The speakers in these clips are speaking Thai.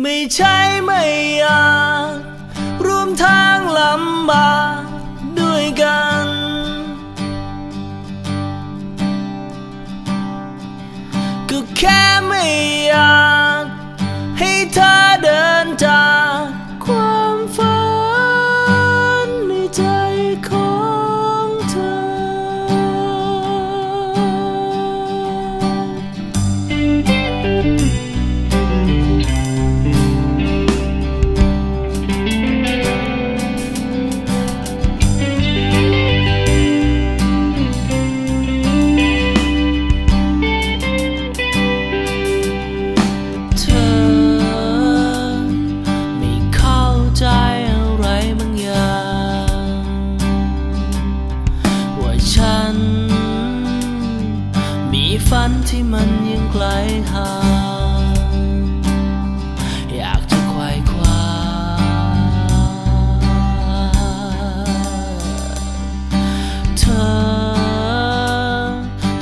ไม่ใช่ไม่อยากร่วมทางลำบากด้วยกัน ก็แค่ไม่ ฝันที่มันยังไกลห่างอยากจะควายคว้าเธอ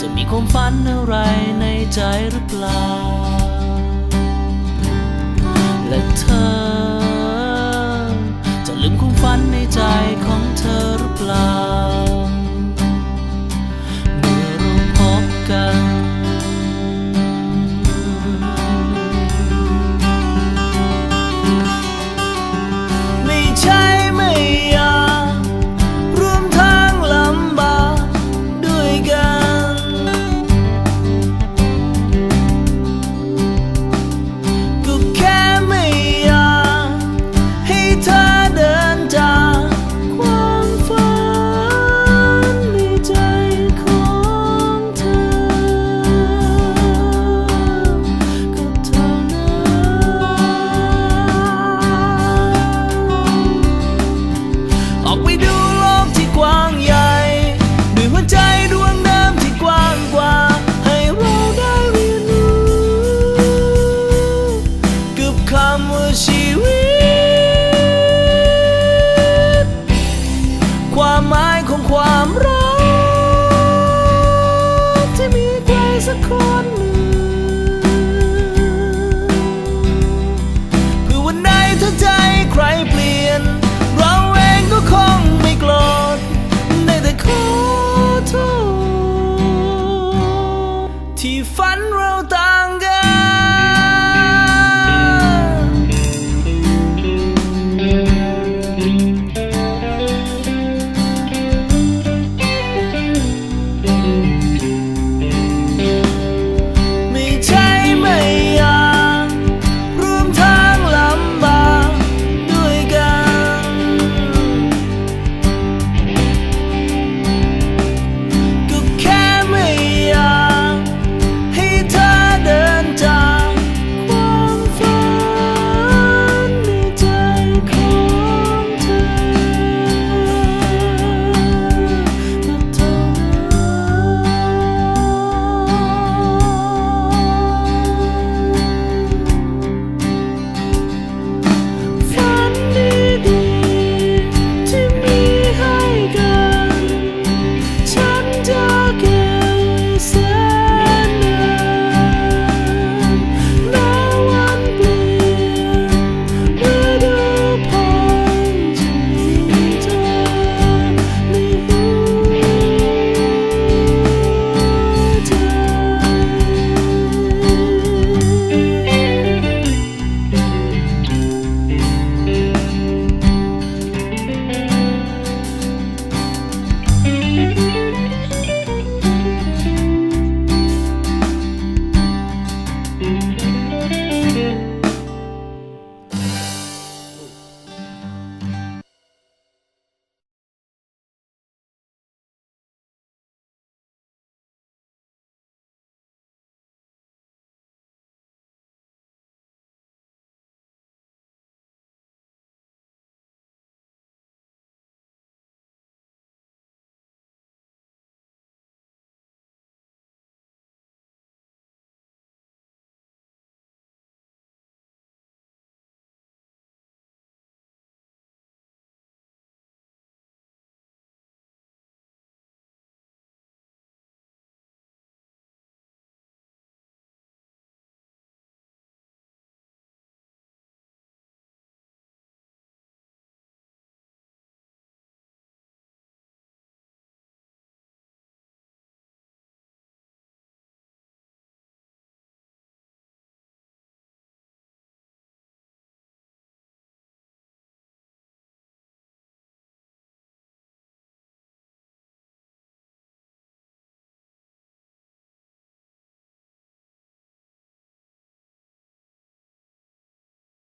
จะมีความฝันอะไรในใจหรือเปล่า และเธอ จะลืมความฝันในใจของเธอหรือเปล่า time